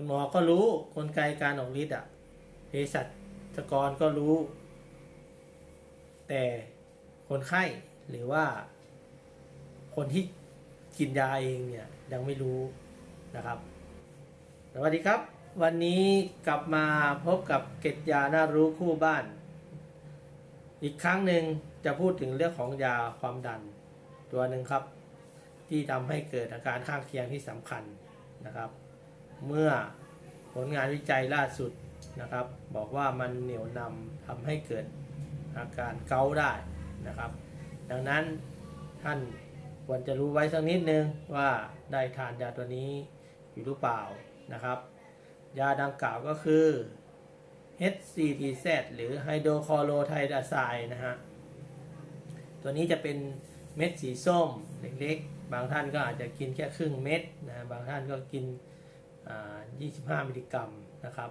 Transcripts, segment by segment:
คุณหมอก็รู้กลไกการออกฤทธิ์อะเภสัชกรก็รู้ แต่คนไข้หรือว่า คนที่กินยาเองเนี่ย ยังไม่รู้นะครับ สวัสดีครับ วันนี้กลับมาพบกับเกตยาน่ารู้คู่บ้าน อีกครั้งหนึ่งจะพูดถึงเรื่องของยาความดัน ตัวหนึ่งครับ ที่ทำให้เกิดอาการข้างเคียงที่สำคัญนะครับ เมื่อผลงานวิจัยล่าสุดนะครับ บอกว่ามันเหนี่ยวนำทำให้เกิดอาการเกาได้นะครับ ดังนั้นท่านควรจะรู้ไว้สักนิดนึงว่าได้ทานยาตัวนี้อยู่หรือเปล่านะครับ ยาดังกล่าวก็คือ HCTZ หรือไฮโดรคลอโรไทดาไซด์นะฮะ ตัวนี้จะเป็นเม็ดสีส้มเล็กๆ บางท่านก็อาจจะกินแค่ครึ่งเม็ดนะ บางท่านก็กิน 25 มิลลิกรัมนะครับ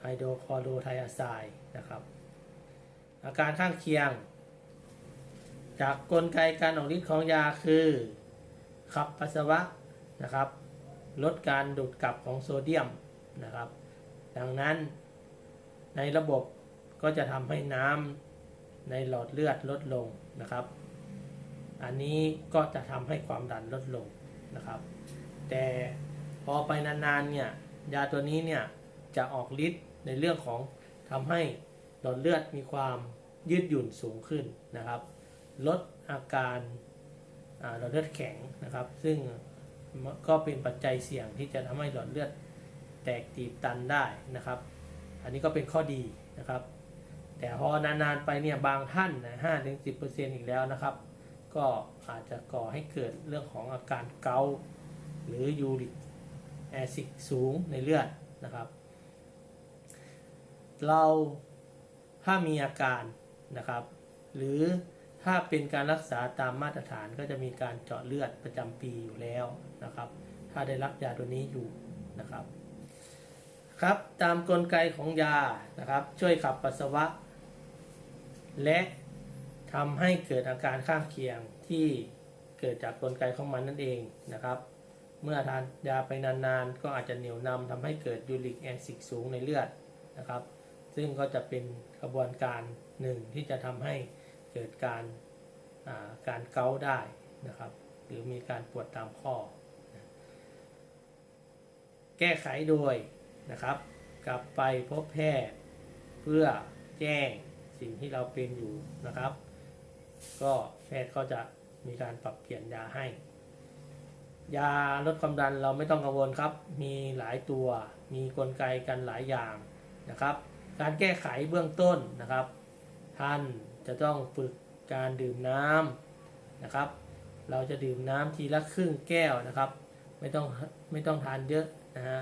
ไฮโดรคลอโรไทดาไซด์นะครับ อาการข้างเคียง จากกลไกการออกฤทธิ์ของยาคือขับปัสสาวะนะครับ ลดการดูดกลับของโซเดียมนะครับ ดังนั้นในระบบก็จะทำให้น้ำในหลอดเลือดลดลงนะครับ อันนี้ก็จะทำให้ความดันลดลงนะครับ แต่ พอไปนานๆเนี่ยยาตัวนี้เนี่ยจะออกฤทธิ์ในเรื่องของทำให้หลอดเลือดมีความยืดหยุ่นสูงขึ้นนะครับ ลดอาการหลอดเลือดแข็งนะครับ ซึ่งก็เป็นปัจจัยเสี่ยงที่จะทำให้หลอดเลือดแตกตีบตันได้นะครับ อันนี้ก็เป็นข้อดีนะครับ แต่พอนานๆไปเนี่ยบางท่านนะห้าถึงสิบเปอร์เซ็นต์อีกแล้วนะครับ ก็อาจจะก่อให้เกิดเรื่องของอาการเกาหรือยูริก แอซิดสูงในเลือดนะครับ เราถ้ามีอาการนะครับ หรือถ้าเป็นการรักษาตามมาตรฐานก็จะมีการเจาะเลือดประจำปีอยู่แล้วนะครับ ถ้าได้รับยาตัวนี้อยู่นะครับ ครับตามกลไกของยานะครับ ช่วยขับปัสสาวะ และทำให้เกิดอาการข้างเคียงที่เกิดจากกลไกของมันนั่นเองนะครับ เมื่อทานยาไปนานๆ ก็อาจจะเหนียวนำทำให้เกิดยูริกแอซิดสูงในเลือดนะครับ ซึ่งก็จะเป็นกระบวนการหนึ่งที่จะทำให้เกิดการาการเกาได้นะครับ หรือมีการปวดตามข้อ แก้ไขโดยนะครับ กลับไปพบแพทย์เพื่อแจ้งสิ่งที่เราเป็นอยู่นะครับ ก็แพทย์ก็จะมีการปรับเปลี่ยนยาให้ ยาลดความดันเราไม่ต้องกังวลครับ มีหลายตัว มีกลไกกันหลายอย่างนะครับ การแก้ไขเบื้องต้นนะครับ ท่านจะต้องฝึกการดื่มน้ำนะครับ เราจะดื่มน้ำทีละครึ่งแก้วนะครับ ไม่ต้องไม่ต้องทานเยอะนะฮะ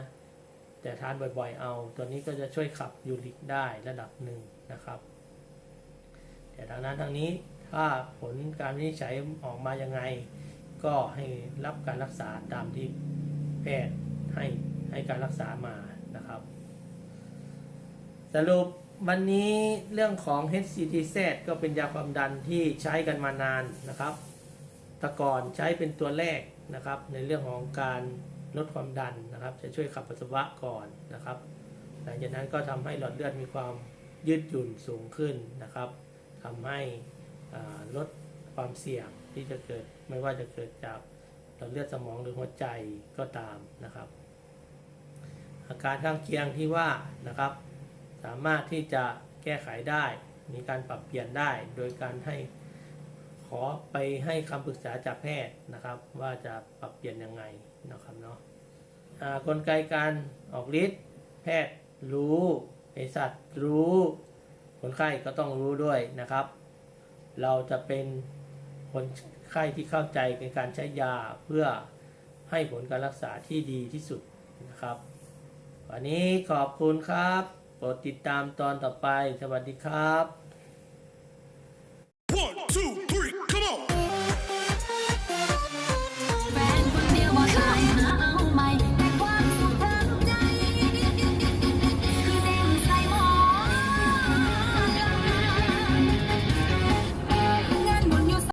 แต่ทานบ่อยๆ เอา ตัวนี้ก็จะช่วยขับยูริกได้ระดับหนึ่งนะครับ แต่ทางนั้นทางนี้ถ้าผลการวินิจฉัยออกมายังไง ก็ให้รับการรักษาตามที่แพทย์ให้ให้การรักษามานะครับ สรุปวันนี้เรื่องของ HCTZ ก็เป็นยาความดันที่ใช้กันมานานนะครับต่ก่อนใช้เป็นตัวแรกนะครับ ในเรื่องของการลดความดันนะครับ จะช่วยขับปัสสาวะก่อนนะครับ หลังจากนั้นก็ทำให้หลอดเลือดมีความยืดหยุ่นสูงขึ้นนะครับทำให้ลดความเสี่ยง ที่จะเกิดไม่ว่าจะเกิดจากหลอดเลือดสมองหรือหัวใจก็ตามนะครับ อาการข้างเคียงที่ว่านะครับ สามารถที่จะแก้ไขได้ มีการปรับเปลี่ยนได้ โดยการให้ขอไปให้คำปรึกษาจากแพทย์นะครับ ว่าจะปรับเปลี่ยนยังไงนะครับเนาะอ่ากลไกการออกฤทธิ์แพทย์รู้เภสัชรู้ คนไข้ก็ต้องรู้ด้วยนะครับ เราจะเป็น คนไข้ที่เข้าใจในการใช้ยาเพื่อให้ผลการรักษาที่ดีที่สุดนะครับ วันนี้ขอบคุณครับโปรดติดตามตอนต่อไป สวัสดีครับ One, two.